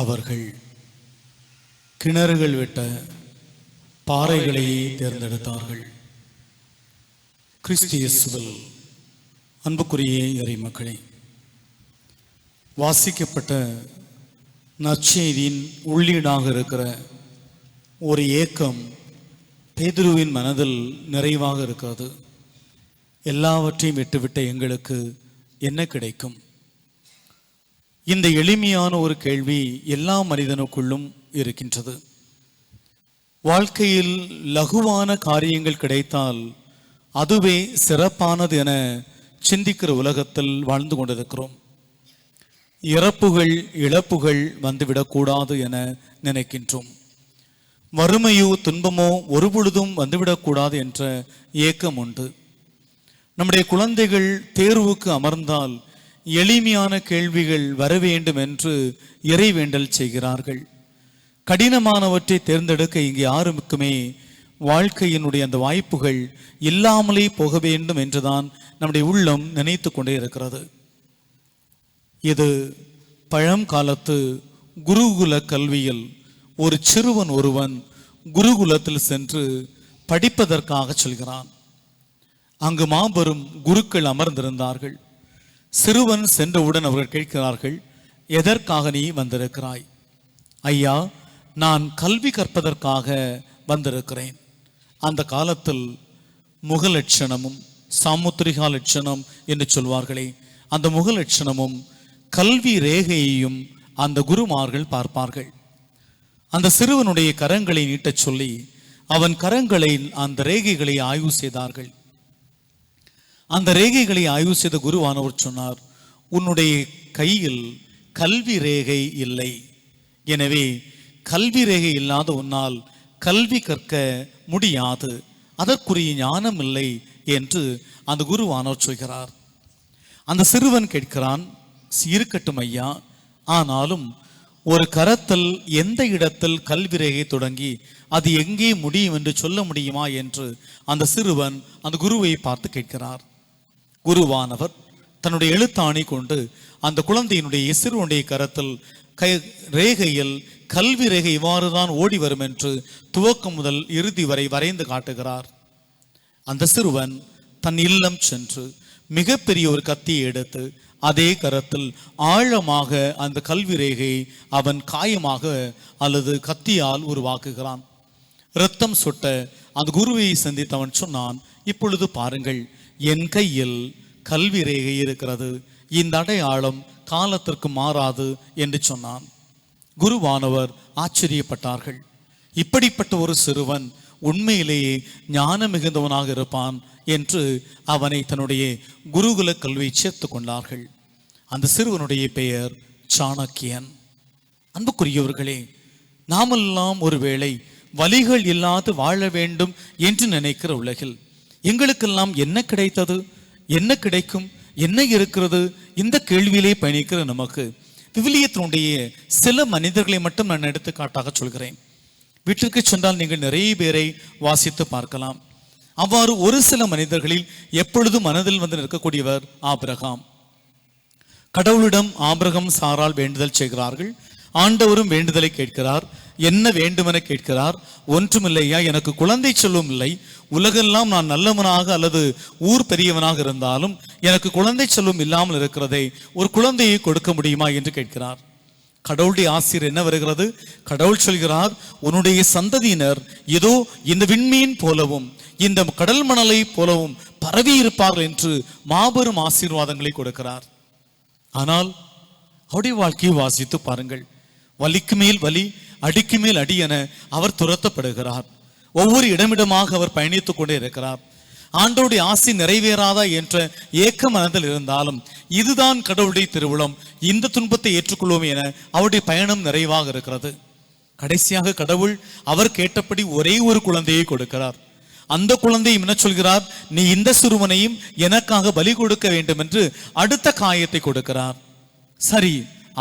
அவர்கள் கிணறுகள் விட்ட பாறைகளையே தேர்ந்தெடுத்தார்கள். கிறிஸ்தியசுவல் அன்புக்குரிய இறை மக்களே வாசிக்கப்பட்ட நற்செய்தியின் உள்ளீடாக இருக்கிற ஒரு ஏக்கம் பேதுருவின் மனதில் நிறைவாக இருக்கிறது எல்லாவற்றையும் விட்டுவிட்ட எங்களுக்கு என்ன கிடைக்கும்? இந்த எளிமையான ஒரு கேள்வி எல்லா மனிதனுக்குள்ளும் இருக்கின்றது. வாழ்க்கையில் லகுவான காரியங்கள் கிடைத்தால் அதுவே சிறப்பானது என சிந்திக்கிற உலகத்தில் வாழ்ந்து கொண்டிருக்கிறோம். இறப்புகள் இழப்புகள் வந்துவிடக்கூடாது என நினைக்கின்றோம். வறுமையோ துன்பமோ ஒரு பொழுதும் வந்துவிடக்கூடாது என்ற ஏக்கம் உண்டு. நம்முடைய குழந்தைகள் தேர்வுக்கு அமர்ந்தால் எளிமையான கேள்விகள் வர வேண்டும் என்று இறைவேண்டல் செய்கிறார்கள். கடினமானவற்றை தேர்ந்தெடுக்க இங்கு யாருக்குமே வாழ்க்கையினுடைய அந்த வாய்ப்புகள் இல்லாமலே போக வேண்டும் என்றுதான் நம்முடைய உள்ளம் நினைத்து கொண்டே இருக்கிறது. இது பழங்காலத்து குருகுல கல்வியில் ஒரு சிறுவன் ஒருவன் குருகுலத்தில் சென்று படிப்பதற்காக சொல்கிறான். அங்கு மாபெரும் குருக்கள் அமர்ந்திருந்தார்கள். சிறுவன் சென்றவுடன் அவர்கள் கேட்கிறார்கள் எதற்காக நீ வந்திருக்கிறாய்? ஐயா நான் கல்வி கற்பதற்காக வந்திருக்கிறேன். அந்த காலத்தில் முகலட்சணமும் சாமுத்திரிகா லட்சணம் என்று சொல்வார்களே அந்த முகலட்சணமும் கல்வி ரேகையையும் அந்த குருமார்கள் பார்ப்பார்கள். அந்த சிறுவனுடைய கரங்களை நீட்டச் சொல்லி அவன் கரங்களை அந்த ரேகைகளை ஆய்வு செய்தார்கள். அந்த ரேகைகளை ஆய்வு செய்த குருவானவர் சொன்னார் உன்னுடைய கையில் கல்வி ரேகை இல்லை. எனவே கல்வி ரேகை இல்லாத உன்னால் கல்வி கற்க முடியாது. அதற்குரிய ஞானம் இல்லை என்று அந்த குருவானவர் சொல்கிறார். அந்த சிறுவன் கேட்கிறான் இருக்கட்டும் ஐயா. ஆனாலும் ஒரு கரத்தில் எந்த இடத்தில் கல்வி ரேகை தொடங்கி அது எங்கே முடியும் என்று சொல்ல முடியுமா? என்று அந்த சிறுவன் அந்த குருவை பார்த்து கேட்கிறார். குருவானவர் தன்னுடைய எழுத்தாணி கொண்டு அந்த குழந்தையினுடைய சிறுவனுடைய கரத்தில் கை ரேகையில் கல்வி ரேகை இவ்வாறு தான் ஓடி வரும் என்று துவக்கம் முதல் இறுதி வரை வரைந்து காட்டுகிறார். அந்த சிறுவன் தன் இல்லம் சென்று மிகப்பெரிய ஒரு கத்தியை எடுத்து அதே கரத்தில் ஆழமாக அந்த கல்வி ரேகையை அவன் காயமாக அல்லது கத்தியால் உருவாக்குகிறான். இரத்தம் சொட்ட அந்த குருவை சந்தித்து அவன் சொன்னான் இப்பொழுது பாருங்கள் என் கையில் கல்வி ரேகை இருக்கிறது. இந்த அடையாளம் காலத்திற்கு மாறாது என்று சொன்னான். குருவானவர் ஆச்சரியப்பட்டார்கள். இப்படிப்பட்ட ஒரு சிறுவன் உண்மையிலேயே ஞானம் மிகுந்தவனாக இருப்பான் என்று அவனை தன்னுடைய குருகுல கல்வியை சேர்த்து கொண்டார்கள். அந்த சிறுவனுடைய பெயர் சாணக்கியன். அன்புக்குரியவர்களே நாமெல்லாம் ஒருவேளை வலிகள் இல்லாது வாழ வேண்டும் என்று நினைக்கிற உலகில் எங்களுக்கெல்லாம் என்ன கிடைத்தது? என்ன கிடைக்கும்? என்ன இருக்கிறது? இந்த கேள்வியிலே பயணிக்கிற நமக்கு விவிலியத்தினுடைய சில மனிதர்களை மட்டும் நான் எடுத்துக்காட்டாக சொல்கிறேன். வீட்டிற்கு சென்றால் நீங்கள் நிறைய பேரை வாசித்து பார்க்கலாம். அவ்வாறு ஒரு சில மனிதர்களில் எப்பொழுதும் மனதில் வந்து நிற்கக்கூடியவர் ஆபிரகாம். கடவுளிடம் ஆபிரகம் சாரால் வேண்டுதல் செய்கிறார்கள். ஆண்டவரும் வேண்டுதலை கேட்கிறார். என்ன வேண்டுமென கேட்கிறார்? ஒன்றுமில்லையா? எனக்கு குழந்தை செல்லும் இல்லை. உலகெல்லாம் நான் நல்லவனாக அல்லது ஊர் பெரியவனாக இருந்தாலும் எனக்கு குழந்தை செல்வம் இல்லாமல் இருக்கிறதை ஒரு குழந்தையை கொடுக்க முடியுமா என்று கேட்கிறார். கடவுளுடைய ஆசிரியர் என்ன வருகிறது? கடவுள் சொல்கிறார் உன்னுடைய சந்ததியினர் ஏதோ இந்த விண்மீன் போலவும் இந்த கடல் மணலை போலவும் பரவி இருப்பார்கள் என்று மாபெரும் ஆசீர்வாதங்களை கொடுக்கிறார். ஆனால் அவருடைய வாழ்க்கையை வாசித்து பாருங்கள். வலிக்கு மேல் வலி அடிக்கு மேல் அடி என அவர் துரத்தப்படுகிறார். ஒவ்வொரு இடமிடமாக அவர் பயணித்துக் கொண்டே இருக்கிறார். ஆண்டோடைய ஆசை நிறைவேறாதா என்ற ஏக்க மனதில் இருந்தாலும் இதுதான் கடவுளுடைய திருவிழம் இந்த துன்பத்தை ஏற்றுக்கொள்வோம் என அவருடைய பயணம் நிறைவாக இருக்கிறது. கடைசியாக கடவுள் அவர் கேட்டபடி ஒரே ஒரு குழந்தையை கொடுக்கிறார். அந்த குழந்தையும் என்ன சொல்கிறார்? நீ இந்த சிறுவனையும் எனக்காக பலி கொடுக்க வேண்டும் என்று அடுத்த காயத்தை கொடுக்கிறார். சரி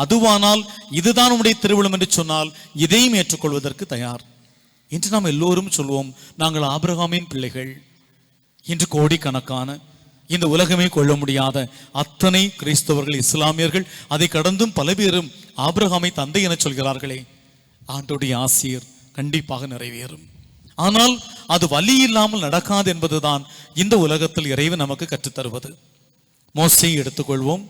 அதுவானால் இதுதான் உடைய திருவிழம் என்று சொன்னால் இதையும் ஏற்றுக்கொள்வதற்கு தயார். இன்று நாம் எல்லோரும் சொல்வோம் நாங்கள் ஆபிரகாமின் பிள்ளைகள். இன்று கோடிக்கணக்கான இந்த உலகமே கொள்ள முடியாத அத்தனை கிறிஸ்தவர்கள் இஸ்லாமியர்கள் அதை கடந்தும் பல பேரும் ஆபிரகாமை தந்தை என சொல்கிறார்களே. ஆண்டோடைய ஆசிரியர் கண்டிப்பாக நிறைவேறும். ஆனால் அது வலி இல்லாமல் நடக்காது என்பதுதான் இந்த உலகத்தில் இறைவன் நமக்கு கற்றுத்தருவது. மோசையை எடுத்துக்கொள்வோம்.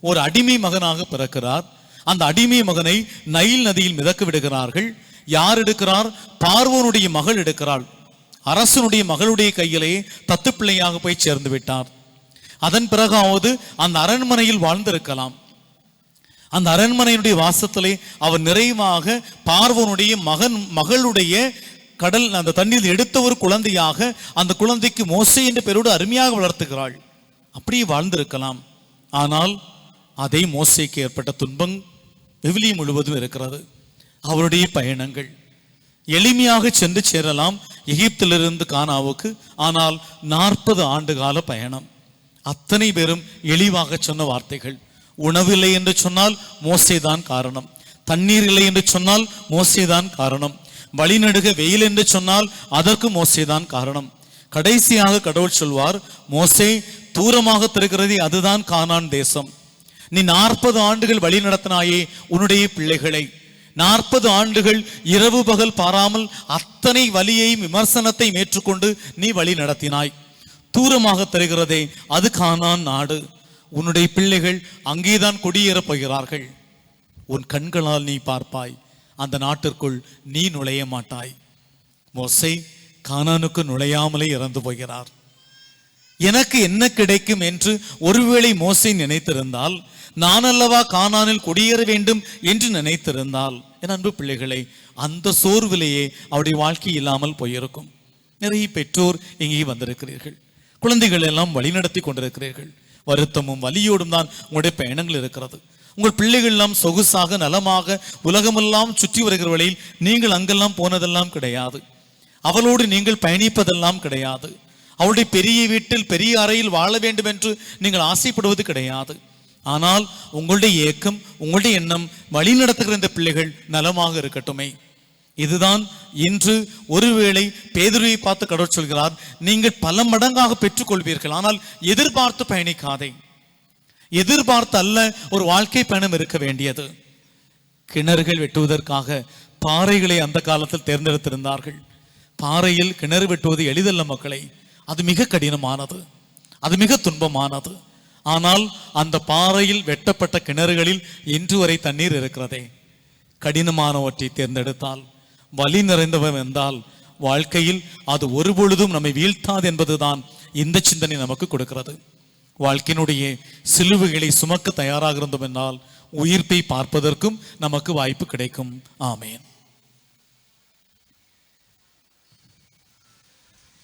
ஒரு அடிமை மகனாக பிறக்கிறார். அந்த அடிமை மகனை நைல் நதியில் மிதக்க விடுகிறார்கள். யார் எடுக்கிறார்? பார்வோனுடைய மகள் எடுக்கிறாள். அரசனுடைய மகளுடைய கையிலே தத்து பிள்ளையாக போய் சேர்ந்து விட்டார். அதன் பிறகாவது அந்த அரண்மனையில் வாழ்ந்திருக்கலாம். அந்த அரண்மனையினுடைய வாசத்திலே அவர் நிறைவாக பார்வனுடைய மகன் மகளுடைய கடல் அந்த தண்ணீர் எடுத்த ஒரு குழந்தையாக அந்த குழந்தைக்கு மோசை என்ற பெயரோடு அருமையாக வளர்த்துகிறாள். அப்படியே வாழ்ந்திருக்கலாம். ஆனால் அதே மோசைக்கு ஏற்பட்ட துன்பம் விவிலியம் முழுவதும் இருக்கிறது. அவருடைய பயணங்கள். எளிமையாக சென்று சேரலாம் எகிப்திலிருந்து கானாவுக்கு ஆனால் நாற்பது ஆண்டு கால பயணம். அத்தனை பேரும் எளிவாக சொன்ன வார்த்தைகள். உணவில்லை என்று சொன்னால் மோசைதான் காரணம். தண்ணீர் இல்லை என்று சொன்னால் மோசைதான் காரணம். வழிநடுக வெயில் என்று சொன்னால் அதற்கு மோசைதான் காரணம். கடைசியாக கடவுள் சொல்வார் மோசை தூரமாக திறக்கிறதே அதுதான் கானான் தேசம். நீ நாற்பது ஆண்டுகள் வழி நடத்தினாயே உன்னுடைய பிள்ளைகளை. நாற்பது ஆண்டுகள் இரவு பகல் பாராமல் அத்தனை வலியையும் விமர்சனத்தையும் ஏற்றுக்கொண்டு நீ வழி நடத்தினாய். தூரமாக தருகிறதே அது காணான் நாடு. உன்னுடைய பிள்ளைகள் அங்கேதான் குடியேறப் போகிறார்கள். உன் கண்களால் நீ பார்ப்பாய். அந்த நாட்டிற்குள் நீ நுழைய மாட்டாய். மோசை கானானுக்கு நுழையாமலே இறந்து போகிறார். எனக்கு என்ன கிடைக்கும் என்று ஒருவேளை மோசை நினைத்திருந்தால் நான் அல்லவா கானானில் குடியேற வேண்டும் என்று நினைத்திருந்தால். என் அன்பு பிள்ளைகளை அந்த சோர்விலேயே அவருடைய வாழ்க்கை இல்லாமல் போயிருக்கும். நிறைய பெற்றோர் இங்கே வந்திருக்கிறீர்கள். குழந்தைகள் எல்லாம் வழிநடத்தி கொண்டிருக்கிறீர்கள். வருத்தமும் வலியோடும் தான் உங்களுடைய பயணங்கள் இருக்கிறது. உங்கள் பிள்ளைகள் எல்லாம் சொகுசாக நலமாக உலகமெல்லாம் சுற்றி வருகிற வழியில் நீங்கள் அங்கெல்லாம் போனதெல்லாம் கிடையாது. அவளோடு நீங்கள் பயணிப்பதெல்லாம் கிடையாது. அவளுடைய பெரிய வீட்டில் பெரிய அறையில் வாழ வேண்டும் என்று நீங்கள் ஆசைப்படுவது கிடையாது. ஆனால் உங்களுடைய ஏக்கம் உங்களுடைய எண்ணம் வழி நடத்துகிற இந்த பிள்ளைகள் நலமாக இருக்கட்டுமே. இதுதான் இன்று ஒருவேளை பேதுருவை பார்த்து கடவுள் சொல்கிறார் நீங்கள் பல மடங்காக பெற்றுக்கொள்வீர்கள் ஆனால் எதிர்பார்த்து பயணிக்காதே. எதிர்பார்த்து அல்ல ஒரு வாழ்க்கை பயணம் இருக்க வேண்டியது. கிணறுகள் வெட்டுவதற்காக பாறைகளை அந்த காலத்தில் தேர்ந்தெடுத்திருந்தார்கள். பாறையில் கிணறு வெட்டுவது எளிதல்ல மக்களை. அது மிக கடினமானது. அது மிக துன்பமானது. ஆனால் அந்த பாறையில் வெட்டப்பட்ட கிணறுகளில் இன்று வரை தண்ணீர் இருக்கிறதே. கடினமானவற்றை தேர்ந்தெடுத்தால் வலி நிறைந்தவன் என்றால் வாழ்க்கையில் அது ஒருபொழுதும் நம்மை வீழ்த்தாது என்பதுதான் இந்த சிந்தனை நமக்கு கொடுக்கிறது. வாழ்க்கையினுடைய சிலுவைகளை சுமக்க தயாராக இருந்தோம் என்றால் உயிர்ப்பை பார்ப்பதற்கும் நமக்கு வாய்ப்பு கிடைக்கும். ஆமேன்.